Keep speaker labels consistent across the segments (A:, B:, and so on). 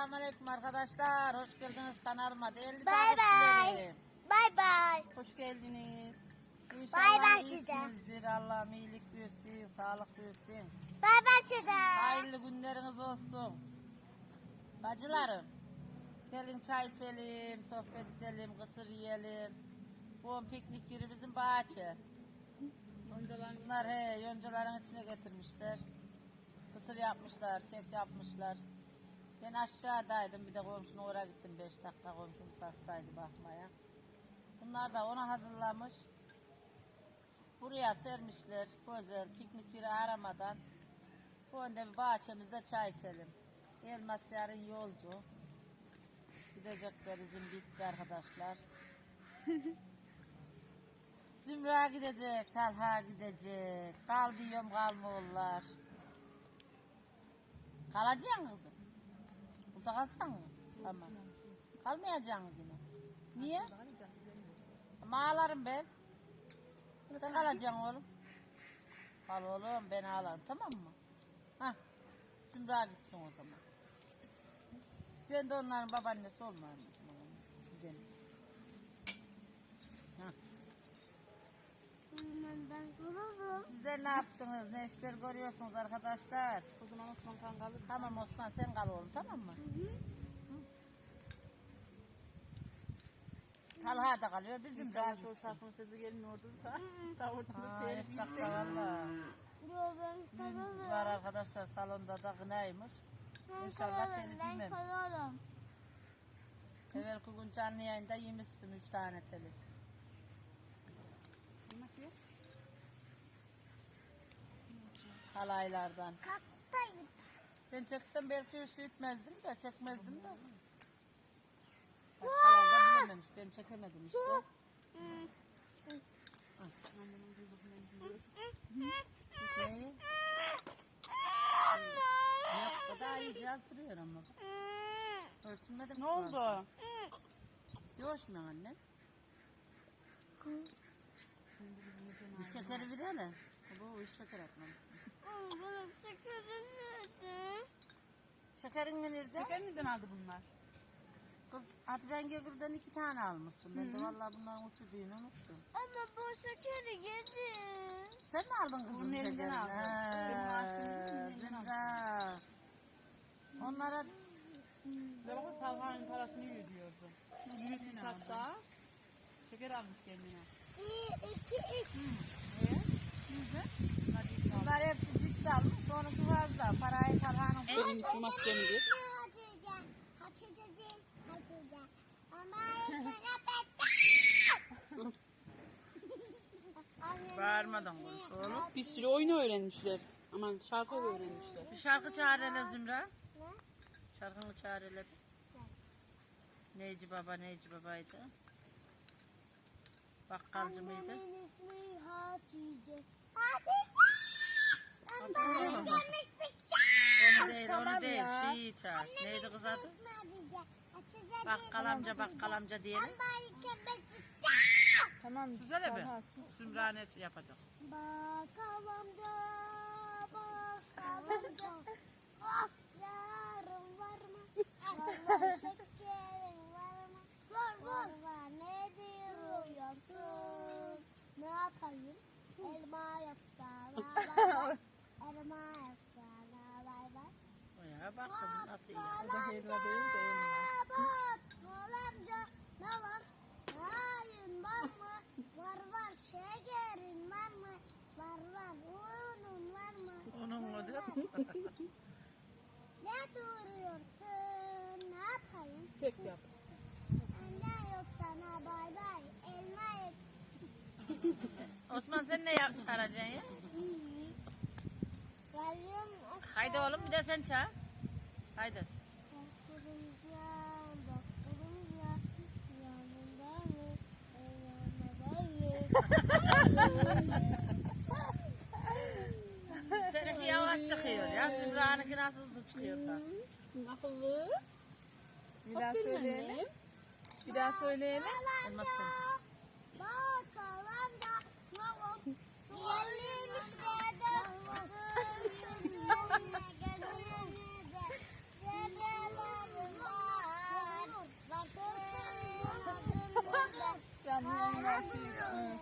A: Selamünaleyküm arkadaşlar. Hoş geldiniz kanalıma. Değerli
B: Bay bay. Bay bay.
C: Hoş geldiniz.
A: İnşallah
B: Bay bay
A: iyisinizdir. Allah'ım iyilik versin, sağlık versin.
B: Bay bay size.
A: Hayırlı günleriniz olsun. Bacılarım. Gelin çay içelim, sohbet edelim, kısır yiyelim. Bu piknik yeri bizim bahçe. Bunlar he yoncaların içine getirmişler. Kısır yapmışlar, kek yapmışlar. Ben aşağıdaydım bir de komşuna oraya gittim 5 dakika komşumuz hastaydı bakmaya. Bunlar da onu hazırlamış. Buraya sermişler güzel piknik yeri aramadan. Bu önde bir bahçemizde çay içelim. Elmas yarın yolcu. Gidecekler izin bitti arkadaşlar. Zümra gidecek, Talha gidecek. Kal diyorum kalmıyorlar. Kalacaksın kızım. Burada kalsan mı? Tamam. Kalmayacaksın yine. Niye? Ama ben. Sen kalacaksın oğlum. Kal oğlum ben ağlarım tamam mı? Hah. Zümra gitsin o zaman. Ben de onların babaannesi olmayayım. Gidelim. Hah.
B: Ben.
A: Sizler ne yaptınız? Ne işler görüyorsunuz arkadaşlar?
C: o zaman Osman kan kalır.
A: Tamam Osman sen kal oğlum tamam mı? Talha da kalıyor bizim
C: İnşallah
A: rahat.
C: şu şarkının sesi gelmiyordu da. Da oradan da
A: valla.
B: Ben
A: Dün
B: kuruldum.
A: var arkadaşlar salonda da gınaymış.
B: Ben
A: İnşallah
B: kuruldum.
A: telif
B: Ben
A: yemem.
B: kuruldum.
A: Evvelki gün canlı yayında yemiştim üç tane telif.
C: Nasıl ya?
A: Halaylardan.
B: Kalktayım.
A: Ben çeksem belki üşütmezdim de çekmezdim de. Başkaları da bilememiş. Ben çekemedim işte. Neyi? Yok o da iyice yazdırıyor ama. Örtülmedi mi?
C: Ne oldu?
A: Yoğuşmuyor anne. Bir şekeri verelim. Bu iş şeker atmamışsın.
B: Bunu çekerim nerede?
A: Şekerin nerede?
C: Şeker neden aldı bunlar?
A: Kız Hatice Gül'den iki tane almışsın. Ben de vallahi bunların uçurduğunu unuttum.
B: Ama bu şekeri yedi.
A: Sen mi aldın kızım
C: Bunun elinden
A: şekerini?
C: aldım. Benim maaşımın elinden
A: Zümra. Onlara
C: Ve bakın Talha'nın parasını yiyor diyordu. Büyük hatta şeker almış kendine.
B: Bir, iki, üç.
C: Evet. Güzel. Hadi
A: bunlar hepsi cips almış. Onunki fazla. Parayı Talha'nın
C: Benim ismim Aslen'di.
B: Hatice. Hatice değil. Hatice. Ama sana bedel. Annem-
A: Bağırmadan konuş oğlum.
C: Bir sürü oyunu öğrenmişler. Aman şarkı öğrenmişler.
A: Bir şarkı çağır hele Zümra.
B: Ne?
A: Şarkını çağır hele. Neyci baba neyci babaydı? Bakkalcı mıydı?
B: Annemin ismi Hatice. Hatice. Ben
A: Şeyi çağır. Neydi kız adı? Bakkal amca bakkal amca diyelim.
C: Tamam.
A: Güzel be.
C: Talha, sus.
A: Zümra ne yapacak?
B: Bakkal amca. Bakkal amca. Ah, yarın var mı? Var var şekerin var mı? Var var. Var ne diyorsun? Ne yapayım? Elma bay. Elma bay.
A: Ya bak kızım nasıl iyi.
C: O da helva değil de elma.
B: Bakkal amca ne var? Hayır var mı? Var var şekerin var mı? Var var unun var mı?
A: Onun mu.
B: Ne duruyorsun? Ne yapayım?
C: Kek yap.
B: Anne yok sana bay bay. Elma et.
A: Osman sen ne yap çağıracaksın ya? Haydi oğlum bir de sen çağır. Haydi. Seninki yavaş çıkıyor ya. Zümra'nınki nasıl hızlı çıkıyor da.
C: Akıllı. Bir daha söyleyelim. Bir daha söyleyelim.
A: Elmas
B: Bakkal amca, babam, gelmiş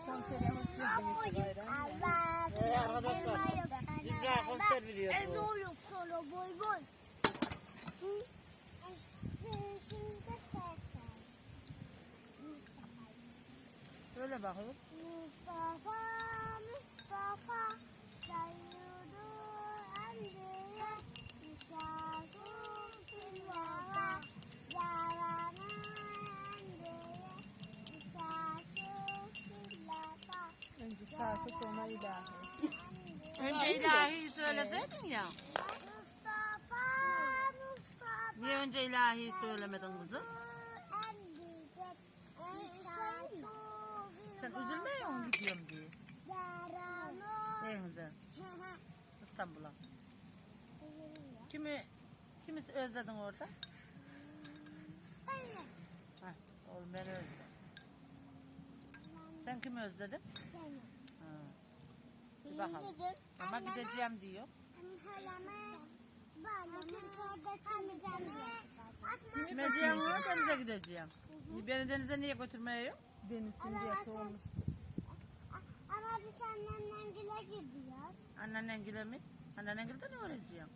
C: Konsere hoş geldiniz.
A: Ee, arkadaşlar Zümra konser veriyor bu.
B: yok sonra boy boy.
A: Söyle.
B: Mustafa, Mustafa,
C: sonra ilahi.
A: Önce ilahiyi söyleseydin ya.
B: Mustafa, Mustafa,
A: Niye önce ilahiyi söylemedin kızım? Sen üzülmüyor musun gidiyorum diye. En güzel. İstanbul'a. Kimi kimi özledin orada? Heh, oğlum beni özledim. Sen kimi özledin? Ha. Bir bakalım. Ama gideceğim diyor. Gitmeyeceğim var denize gideceğim. Beni denize niye götürmeye yok?
C: Denizin diye sormuştur.
B: Ama biz annemden güle gidiyoruz.
A: Annennen gile mi? Annennen gile de ne öğreneceğim?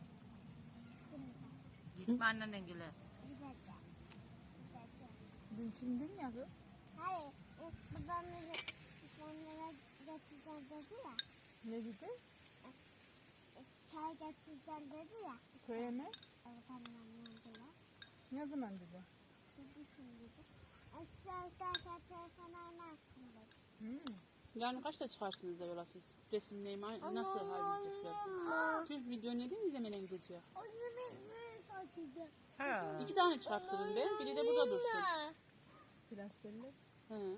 A: Gitme.
B: Gideceğim. Gideceğim.
C: Dün kimdin ya kız?
B: Hayır, e, babam bizi İslamlara getireceğim dedi ya.
C: Ne dedi?
B: Çay getireceğim dedi ya.
C: Köye mi?
B: Evet annemden güle.
C: Ne zaman dedi?
B: Dedi şimdi de. Sen zaten telefon oynarsın dedi.
C: Hmm.
D: Yani kaçta çıkarsınız evvela siz? Resimleyimi nasıl halledecekler? Tüm video ne değil mi izlemeden gideceğim?
B: O zaman ne satacağım?
A: Ha.
D: İki tane çıkarttırın be. Biri de burada dursun.
C: Flaş bellek.
D: He.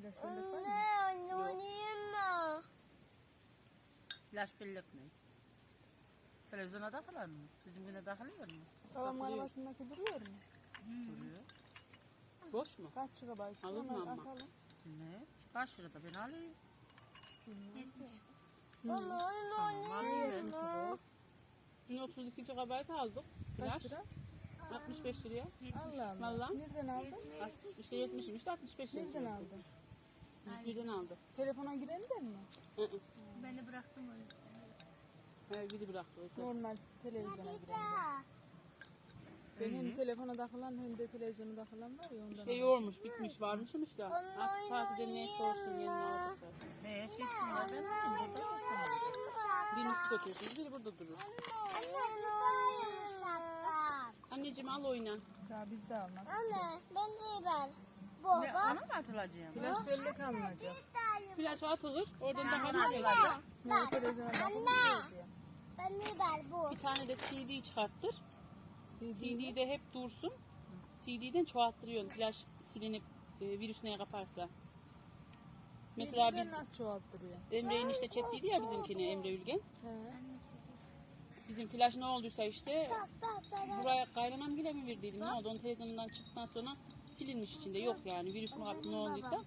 C: Flaş bellek var mı?
B: anne oynayayım mı?
A: Flash bellek ne? Televizyona takılar mı? Bizim güne takılıyor mu?
C: Babam arabasındaki duruyor mu?
A: Duruyor.
D: Boş mu?
C: Kaç GB?
D: Alır mı
C: Hemen atalım.
A: Ne? Kaç lirada ben alayım.
B: Baba
A: Tamam alayım ben.
D: 1032 GB aldık.
C: Kaç
D: Flash.
C: lira?
D: 65 liraya.
C: Allah Allah.
D: Vallahi.
C: Nereden aldın?
D: İşte 70'im işte 65 liraya.
C: Nereden aldın?
D: 101'den aldık.
C: Telefona giremeden mi?
D: Hı hı.
B: Beni bıraktım öyle.
D: He gidi bıraktı. esas.
C: Normal televizyona giremeden. Benim telefona takılan hem de televizyona takılan var ya ondan.
D: Şey olmuş bitmiş varmışım işte. Artık tatilde niye sorsun yeni ne olacak zaten.
A: Ne? Çeksinler ben alayım. Burada olsun.
D: Birini siz götürürsünüz biri burada durur. Anneciğim al oyna.
C: Ya biz de almadık.
B: Anne ben de ver.
A: Ne?
B: Baba.
A: Ona mı atılacağım?
C: Flaş bellek alınacak.
D: Flash atılır. Oradan da
A: Anne.
D: alır.
C: Ne takılı
B: Anne. Ben de ver bu.
D: Bir tane de CD çıkarttır.
C: CD.
D: CD'de hep dursun. CD'den çoğalttırıyorsun. Flash silinip e, virüs neye kaparsa. Mesela
C: CD'den
D: biz
C: nasıl çoğalttırıyor?
D: Emre'nin işte çektiydi ya bizimkini Emre Ülgen.
C: He.
D: Bizim flash ne olduysa işte buraya kaynanam bile mi verdiydim ne oldu? Onun televizyonundan çıktıktan sonra silinmiş içinde yok yani virüs mü kaptı ne olduysa.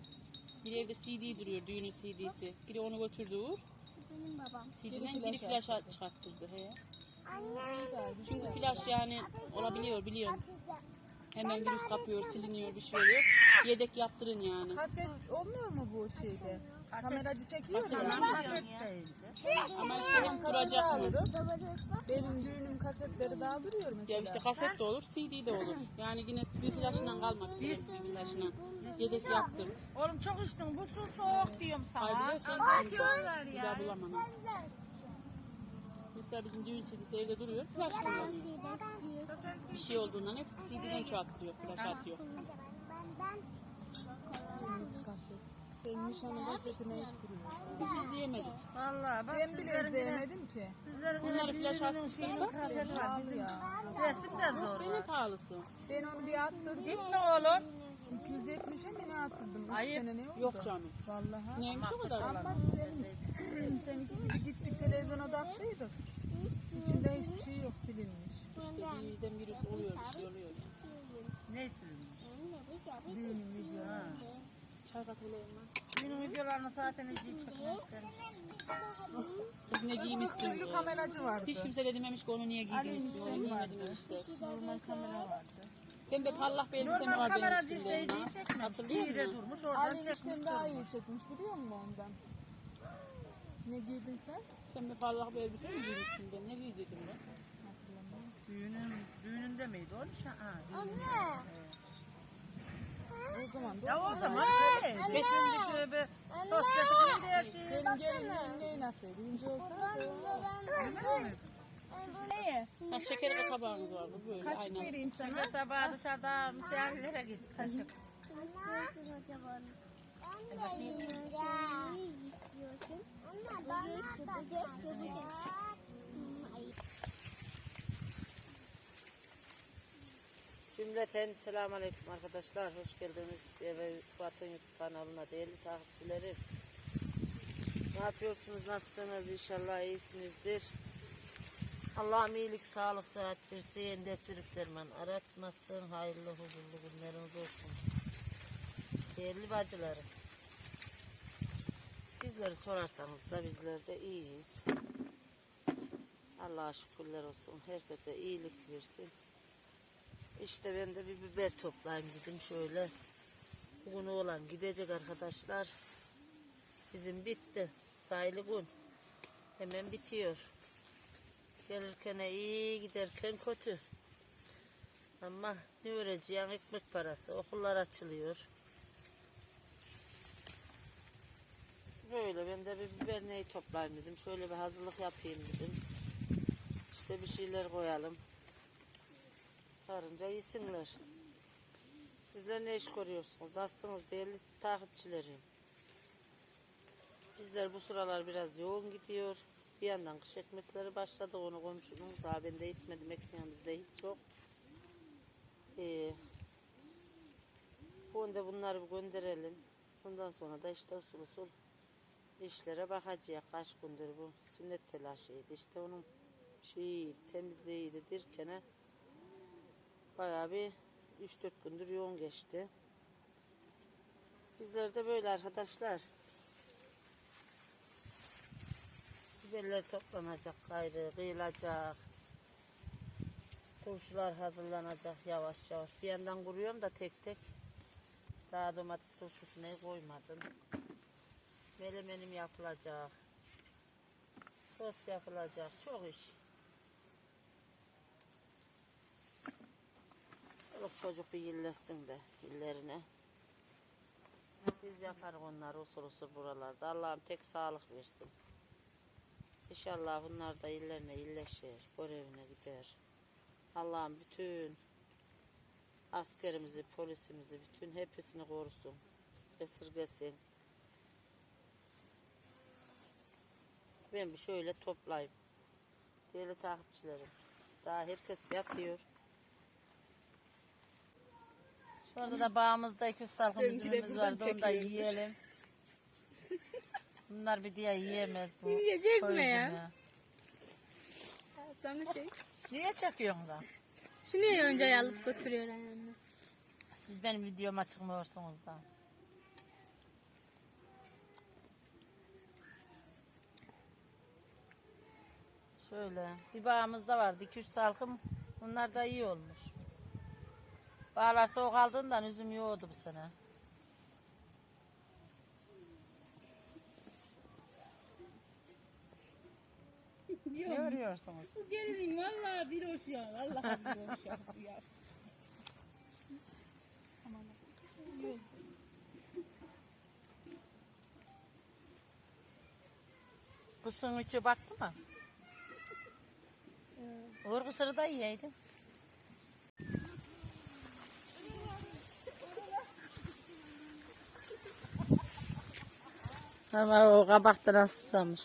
D: Bir evde CD duruyor düğünün CD'si. Biri onu götürdü Uğur.
B: Benim babam.
D: CD'den
C: Biri flash
D: çıkarttırdı. He.
B: Annem
D: Çünkü flash yani olabiliyor biliyorum. Hemen virüs kapıyor, siliniyor, bir şey oluyor. Yedek yaptırın yani.
C: Kaset olmuyor mu bu şeyde? Kameracı çekiyor ya.
A: Kaset deyince.
D: Ama işte mı?
B: Domates var.
C: Benim düğünüm kasetleri daha duruyor mesela.
D: Ya işte kaset de olur, CD de olur. Yani yine bir flaşından kalmak bir flaşına. Yedek yaptır.
A: Oğlum çok içtin. Bu su soğuk diyorum sana.
D: Hayır sen
A: Ay,
D: bir
A: diyorlar
D: bir daha bulamam. Mesela bizim düğün CD'si evde duruyor, flash kullanıyor. Bir şey olduğundan hep CD'den çoğaltıyor, flash atıyor.
B: Ben ben
C: Kırmızı kaset. Ben nişanlı kasetine hep duruyor.
D: Hiç izleyemedik.
A: Vallahi bak
C: Ben bile
A: sizlerin yine-
C: izleyemedim ki.
A: Sizlerin
D: Bunları
A: yine
D: flash
A: düğününün
D: atmışlar.
A: şeyinin kaseti var. Bizim
C: ya.
A: resim de zor
D: Benim pahalısı.
C: Ben onu bir attırdım.
A: Gitme oğlum.
C: 270'e mi ne attırdım? Üç
A: Ayıp.
C: sene ne oldu?
D: Yok canım.
C: Vallahi.
D: Neymiş o kadar?
C: Ama sen, seninki gibi gittik televizyona taktıydık. İçinde hiçbir şey yok silinmiş.
D: İşte birden virüs oluyor, bir şey oluyor yani.
A: Ne silinmiş?
C: Düğünün video.
A: Düğün videolarını zaten hiç çekmezsen.
D: Kız ne giymişsin
C: Türlü kameracı vardı.
D: Hiç kimse de dememiş ki onu niye giydiniz
C: Ali'nin
D: diyor.
C: işte
D: Niye
C: vardı.
D: dememişler.
C: Normal kamera vardı.
D: Pembe parlak bir elbisem
C: Normal
D: var benim
C: kameracı
D: üstümde.
C: işte
D: ya.
C: iyi çekmemiş.
D: Hatırlıyor
C: İyi de
D: musun?
C: durmuş oradan
E: Ali
C: çekmiş
E: sen daha
C: durmuş.
E: iyi çekmiş biliyor musun ondan? Ne giydin sen?
D: Pembe parlak bir elbise mi giymiştin ben? Ne giydirdim ben?
C: Düğünün, düğününde miydi o nişan? Ha, düğün.
B: Anne.
E: O zaman da
C: Ya o zaman şimdi tövbe sosyetik her şeyi.
E: benim gelinliğim ne nasıldı? İnce olsaydı.
C: Neye?
D: Ha, şeker kabağınız vardı böyle
C: Kaşık
D: aynen.
C: vereyim sana.
A: Bir tabağı dışarıda misafirlere git. Kaşık.
B: Anne. Ben de yiyeceğim. Anne bana da
A: Cümleten selamun aleyküm arkadaşlar. Hoş geldiniz. Eve Fuat'ın YouTube kanalına değerli takipçilerim. Ne yapıyorsunuz? Nasılsınız? İnşallah iyisinizdir. Allah'ım iyilik, sağlık, sıhhat versin. Dert derman aratmasın. Hayırlı, huzurlu günleriniz olsun. Değerli bacılarım. Bizleri sorarsanız da bizler de iyiyiz. Allah'a şükürler olsun. Herkese iyilik versin. İşte ben de bir biber toplayayım dedim şöyle. Bugün oğlan gidecek arkadaşlar. Bizim bitti. Sayılı gün. Hemen bitiyor. Gelirken iyi giderken kötü. Ama ne öğreneceğim ekmek parası. Okullar açılıyor. Böyle ben de bir biber neyi toplayayım dedim. Şöyle bir hazırlık yapayım dedim. İşte bir şeyler koyalım. Karınca yesinler. Sizler ne iş görüyorsunuz? Nasılsınız değerli takipçilerim? Bizler bu sıralar biraz yoğun gidiyor. Bir yandan kış ekmekleri başladı. Onu komşunun daha ben de gitmedim. Ekmeğimizde hiç yok. Ee, bu da bunları bir gönderelim. Bundan sonra da işte usul usul işlere bakacağız. Kaç gündür bu sünnet telaşıydı. İşte onun şeyiydi, temizliğiydi derken Bayağı bir 3-4 gündür yoğun geçti. Bizler de böyle arkadaşlar. Biberler toplanacak gayrı, kıyılacak. Turşular hazırlanacak yavaş yavaş. Bir yandan kuruyorum da tek tek. Daha domates turşusunu koymadım. Melemenim yapılacak. Sos yapılacak. Çok iş. Çoluk çocuk bir yillesin de illerine. Biz yaparız onları usul usul buralarda. Allah'ım tek sağlık versin. İnşallah bunlar da illerine illeşir. Görevine gider. Allah'ım bütün askerimizi, polisimizi, bütün hepsini korusun. Esirgesin. Ben bir şöyle toplayayım. Değerli takipçilerim. Daha herkes yatıyor. Şurada da bağımızda iki üç salkım üzümümüz vardı. Onu da yiyelim. Bunlar bir diye yiyemez bu.
F: Yiyecek mi ya?
A: üzümü.
F: De çek.
A: Niye çekiyorsun da?
F: Şunu niye önce alıp götürüyor anne?
A: Siz benim videoma çıkmıyorsunuz da. Şöyle bir bağımızda vardı 2-3 salkım. Bunlar da iyi olmuş. Bağlar soğuk aldığından üzüm yoğdu bu sene. Ne örüyorsunuz?
D: Bu gelinin vallahi bir hoş ya. Vallahi bir hoş ya. bu ya.
A: Kısın içi baktı mı? Uğur kısırı da Ama o kabakta nasıl susamış.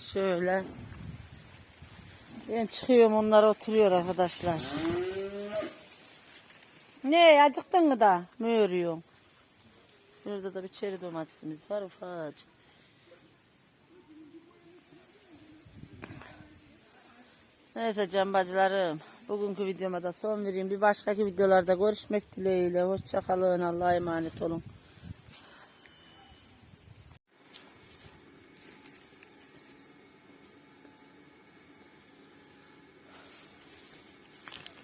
A: Şöyle. Ben çıkıyorum onlar oturuyor arkadaşlar. Ne acıktın mı da? Ne örüyorsun? Burada da bir çeri domatesimiz var ufacık. Neyse can bacılarım. Bugünkü videoma da son vereyim. Bir başkaki videolarda görüşmek dileğiyle. Hoşçakalın. Allah'a emanet olun.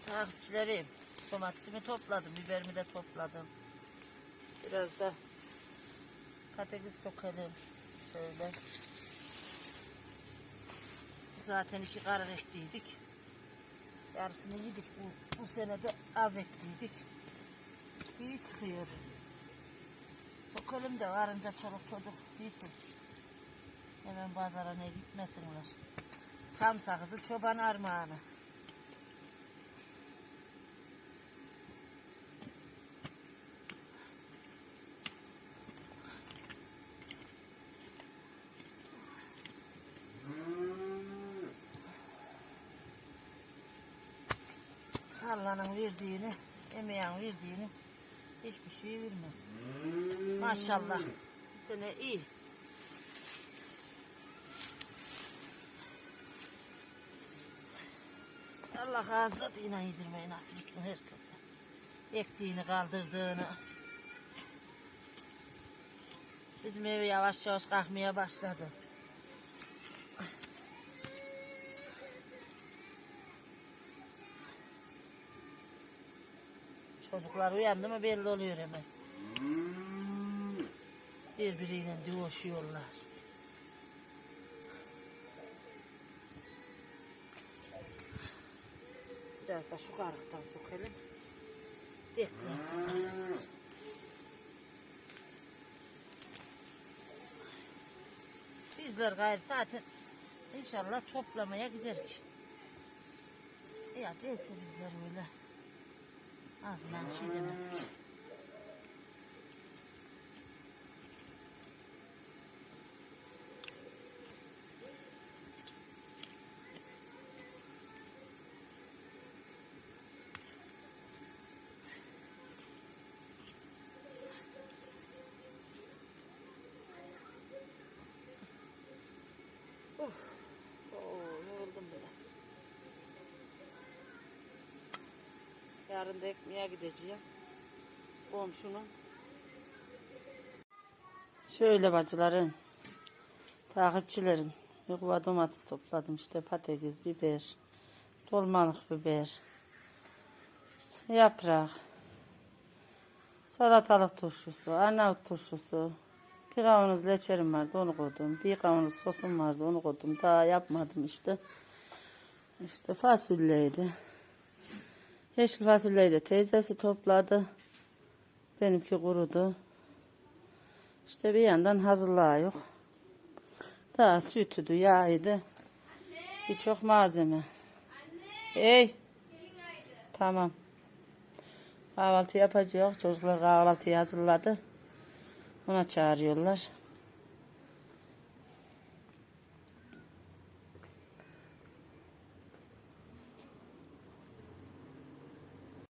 A: Takipçilerim. Domatesimi topladım. Biberimi de topladım. Biraz da patates sokalım. Şöyle. Zaten iki karar ektiydik. Yarısını yedik. Bu, bu sene de az ektiydik. İyi çıkıyor. Sokalım da varınca çoluk çocuk değilsin. Hemen pazara ne gitmesinler. Çam sakızı çoban armağanı. Allah'ın verdiğini, emeğin verdiğini hiçbir şey vermez. Maşallah. Bu sene iyi. Allah ağzına yine yedirmeyi nasip etsin herkese. Ektiğini kaldırdığını. Bizim ev yavaş yavaş kalkmaya başladı. Çocuklar uyandı mı belli oluyor hemen. Birbiriyle diyoşuyorlar. Biraz da şu karıktan sokalım. Bekleyin. Bizler gayrı zaten inşallah toplamaya gideriz. Ya değilse bizler öyle. Ağzından şey demezdik. Uf. Oo, yoruldum bile. Yarın da ekmeğe gideceğim. Komşunun. Şöyle bacılarım. Takipçilerim. Yuva domates topladım işte patates, biber, dolmalık biber, yaprak, salatalık turşusu, arnavut turşusu, bir kavanoz leçerim vardı onu koydum. Bir kavanoz sosum vardı onu koydum. Daha yapmadım işte. İşte fasulyeydi. Yeşil fasulyeyi de teyzesi topladı. Benimki kurudu. İşte bir yandan hazırlığa yok. Daha sütüdü, yağıydı. Birçok malzeme. Hey. Tamam. Kahvaltı yapacak. Çocuklar kahvaltıyı hazırladı. Ona çağırıyorlar.